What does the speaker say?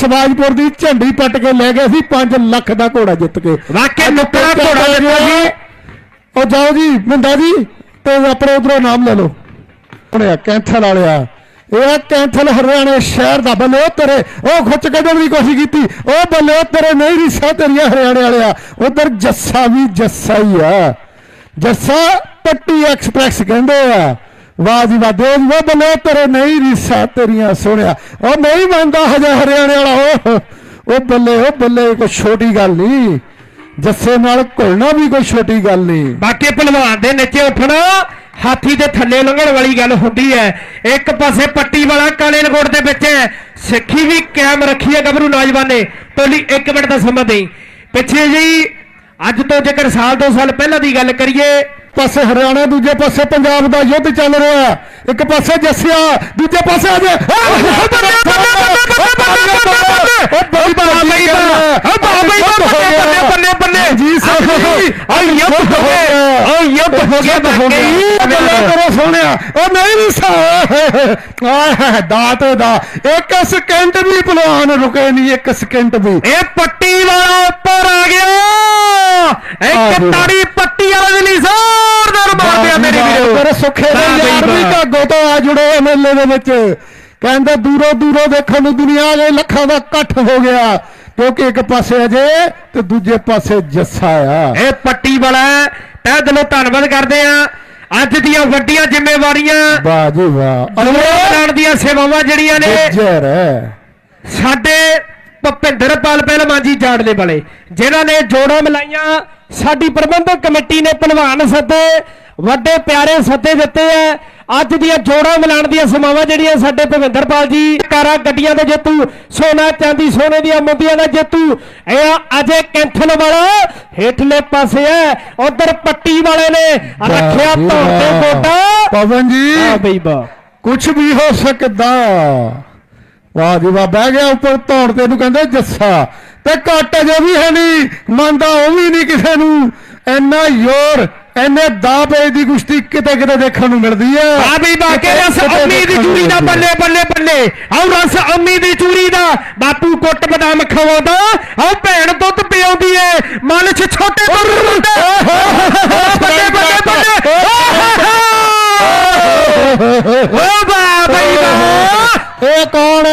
ਸਵਾਜਪੁਰ ਦੀ ਝੰਡੀ ਪੱਟ ਕੇ ਲੈ ਗਿਆ ਸੀ 5 ਲੱਖ ਦਾ ਘੋੜਾ ਜਿੱਤ ਕੇ। ਵਾਕਿਆ ਨੁੱਕਰਾ ਘੋੜਾ ਜਿੱਤਿਆ। ਸੀ। ਉਹ ਜਾਓ ਜੀ ਮਿੰਦਾ ਜੀ ਤੇ ਆਪਣੇ ਉਧਰੋਂ ਨਾਮ ਲੈ ਲਓ। ਹੁਣੇ ਕੈਂਥਲ ਵਾਲਿਆ। ਇਹ ਕੈਂਥਲ ਹਰਿਆਣੇ ਸ਼ਹਿਰ ਦਾ। ਬੱਲੇ ਤੇਰੇ ਉਹ ਖੁੱਚ ਕੱਢਣ ਦੀ ਕੋਸ਼ਿਸ਼ ਕੀਤੀ। ਉਹ ਬੱਲੇ ਤੇਰੇ ਨਹੀਂ ਰੀਸਾ ਤੇਰੀਆਂ ਹਰਿਆਣੇ ਵਾਲਿਆ। ਉਧਰ ਜੱਸਾ ਵੀ ਜੱਸਾ ਹੀ ਆ। ਜੱਸਾ ਪੱਟੀ ਐਕਸਪ੍ਰੈਸ ਕਹਿੰਦੇ ਆ। ਵਾਹ ਜੀ ਵਾਹ ਦੇਵ ਉਹ ਬੱਲੇ ਤੇਰੇ ਨਹੀਂ ਰੀਸਾ ਤੇਰੀਆਂ ਸੋਹਣਿਆ ਉਹ ਨਹੀਂ ਮੰਨਦਾ ਹਜੇ ਹਰਿਆਣੇ ਵਾਲਾ, ਉਹ ਬੱਲੇ ਉਹ ਬੱਲੇ ਕੋਈ ਛੋਟੀ ਗੱਲ ਨਹੀਂ। ਜੱਸੇ ਨਾਲ ਘੁਲਣਾ ਵੀ ਕੋਈ ਛੋਟੀ ਗੱਲ ਨਹੀਂ। ਬਾਕੀ ਪਹਿਲਵਾਨ ਦੇ ਨੀਚੇ ਉੱਠਣਾ, ਹਾਥੀ ਦੇ ਥੱਲੇ ਲੰਘਣ ਵਾਲੀ ਗੱਲ ਹੁੰਦੀ ਹੈ। ਇੱਕ ਪਾਸੇ ਪੱਟੀ ਵਾਲਾ ਕਾਲੇ ਲਗੋੜ ਦੇ ਵਿੱਚ ਹੈ। ਸਿੱਖੀ ਵੀ ਕਾਇਮ ਰੱਖੀ ਹੈ ਗੱਭਰੂ ਨੌਜਵਾਨ। ਨੇ ਟੋਲੀ 1 ਮਿੰਟ ਦਾ ਸਮਾਂ ਦੇਈ। ਪਿੱਛੇ ਜੀ, ਅੱਜ ਤੋਂ ਜੇਕਰ ਸਾਲ ਦੋ ਸਾਲ ਪਹਿਲਾਂ ਦੀ ਗੱਲ ਕਰੀਏ ਪਾਸੇ ਹਰਿਆਣਾ ਦੂਜੇ ਪਾਸੇ ਪੰਜਾਬ ਦਾ ਯੁੱਧ ਚੱਲ ਰਿਹਾ ਇੱਕ ਪਾਸੇ ਜੱਸਿਆ ਦੂਜੇ ਪਾਸੇ ਅਜੇ ਜੀ ਸਾਹਿਬ ਆ ਯੁੱਧ ਹੋ ਗਿਆ ਆ ਯੁੱਧ ਹੋ ਗਿਆ ਬੱਲੇ ਕਰੋ ਸੋਹਣਿਆ ਉਹ ਨਹੀਂ ਵੀ ਸਾ ਆਹ ਦਾਤ ਦਾ ਇੱਕ ਸਕਿੰਟ ਵੀ ਪਹਿਲਵਾਨ ਰੁਕੇ ਨਹੀਂ ਇੱਕ ਸਕਿੰਟ ਵੀ ਇਹ ਪੱਟੀ ਵਾਲਾ ਉੱਪਰ ਆ ਗਿਆ ਇੱਕ। ਤਾੜੀ ਪੱਟੀ ਵਾਲੇ ਦੇ ਲਈ ਜ਼ੋਰਦਾਰ ਮਾਰ ਵੀਰੋ। ਤੇਰੇ ਸੁੱਖੇ ਦੇ ਯਾਰ ਵੀ। ਕਾਗੋ ਤੋਂ ਆ ਜੁੜੇ ਮੇਲੇ ਦੇ ਵਿੱਚ। ਕਹਿੰਦੇ ਦੂਰੋਂ ਦੂਰੋਂ ਦੇਖਣ ਨੂੰ ਦੁਨੀਆ ਗਈ ਲੱਖਾਂ ਦਾ ਇਕੱਠ ਹੋ ਗਿਆ। ਕਿਉਂਕਿ ਇੱਕ ਪਾਸੇ ਅਜੇ ਤੇ ਦੂਜੇ ਪਾਸੇ ਜੱਸਾ ਆ। ਇਹ ਪੱਟੀ ਵਾਲਾ। ਤਹਿ ਦਿਲੋਂ ਧੰਨਵਾਦ ਕਰਦੇ ਆ। ਅੱਜ ਦੀਆਂ ਵੱਡੀਆਂ ਜ਼ਿੰਮੇਵਾਰੀਆਂ। ਵਾਹ ਜੀ ਵਾਹ। ਅਲੋਕ ਦੀਆਂ ਸੇਵਾਵਾਂ ਜਿਹੜੀਆਂ ਨੇ। ਸਾਡੇ ਭੁਪਿੰਦਰਪਾਲ ਪਹਿਲਵਾਨ ਜੀ ਜਾੜਲੇ ਵਾਲੇ ਜਿਨ੍ਹਾਂ ਨੇ ਜੋੜਾਂ ਮਿਲਾਈਆਂ। ਸਾਡੀ ਪ੍ਰਬੰਧਕ ਕਮੇਟੀ ਨੇ ਪਹਿਲਵਾਨ ਸੱਦੇ। ਵੱਡੇ ਪਿਆਰੇ ਸੱਦੇ ਦਿੱਤੇ ਐ। ਅੱਜ ਦੀਆਂ ਜੋੜਾਂ ਮਿਲਾਣ ਦੀਆਂ ਸਮਾਵਾਂ ਜਿਹੜੀਆਂ ਸਾਡੇ ਭੁਪਿੰਦਰਪਾਲ ਜੀ ਕਾਰਾਂ ਗੱਡੀਆਂ ਦੇ ਜੇਤੂ ਸੋਨਾ ਚਾਂਦੀ ਸੋਨੇ ਦੀਆਂ ਮੁੰਦੀਆਂ ਦਾ ਜੇਤੂ। ਇਹ ਆ ਅਜੇ ਕੈਂਥਲ ਵਾਲਾ ਹੇਠਲੇ ਪਾਸੇ ਐ। ਉਧਰ ਪੱਟੀ ਵਾਲੇ ਨੇ ਰੱਖਿਆ ਜੀ ਵਾਹ। ਗੋਡਾ ਪਵਨ ਜੀ ਆ ਬਈ ਬਾ। ਕੁਝ ਵੀ ਹੋ ਸਕਦਾ। ਵਾਹ ਜੀ ਵਾਹ ਬਹਿ ਗਿਆ ਉੱਪਰ ਧੌਣ ਤੇ ਨੂੰ ਕਹਿੰਦੇ ਜੱਸਾ। ਤੇ ਘੱਟ ਅਜੇ ਵੀ ਹੈ ਨਹੀਂ ਮੰਨਦਾ ਉਹ ਵੀ ਨਹੀਂ ਕਿਸੇ ਨੂੰ। ਇੰਨਾ ਜ਼ੋਰ ਇੰਨੇ ਦਾ ਦੀ ਕੁਸ਼ਤੀ ਕਿਤੇ ਕਿਤੇ ਦੇਖਣ ਨੂੰ ਮਿਲਦੀ ਆ। ਵੀ ਬਾਕੇ ਰਸ ਅੰਮੀ ਦੀ ਚੂਰੀ ਦਾ ਬੱਲੇ। ਬੱਲੇ ਬੱਲੇ। ਆਉ ਰਸ ਅੰਮੀ ਦੀ ਚੂਰੀ ਦਾ। ਬਾਪੂ ਕੁੱਟ ਬਦਾਮ ਖਵਾਉਂਦਾ। ਆਉ ਭੈਣ ਦੁੱਧ ਪਿਆਉਂਦੀ ਏ। ਮਨ ਚ ਛੋਟੇ ਬੱਲੇ ਬੱਲੇ ਬੱਲੇ ਬੱਲੇ। ਓ ਬਾ ਬਈ ਬਾ ਇਹ ਕੌਣ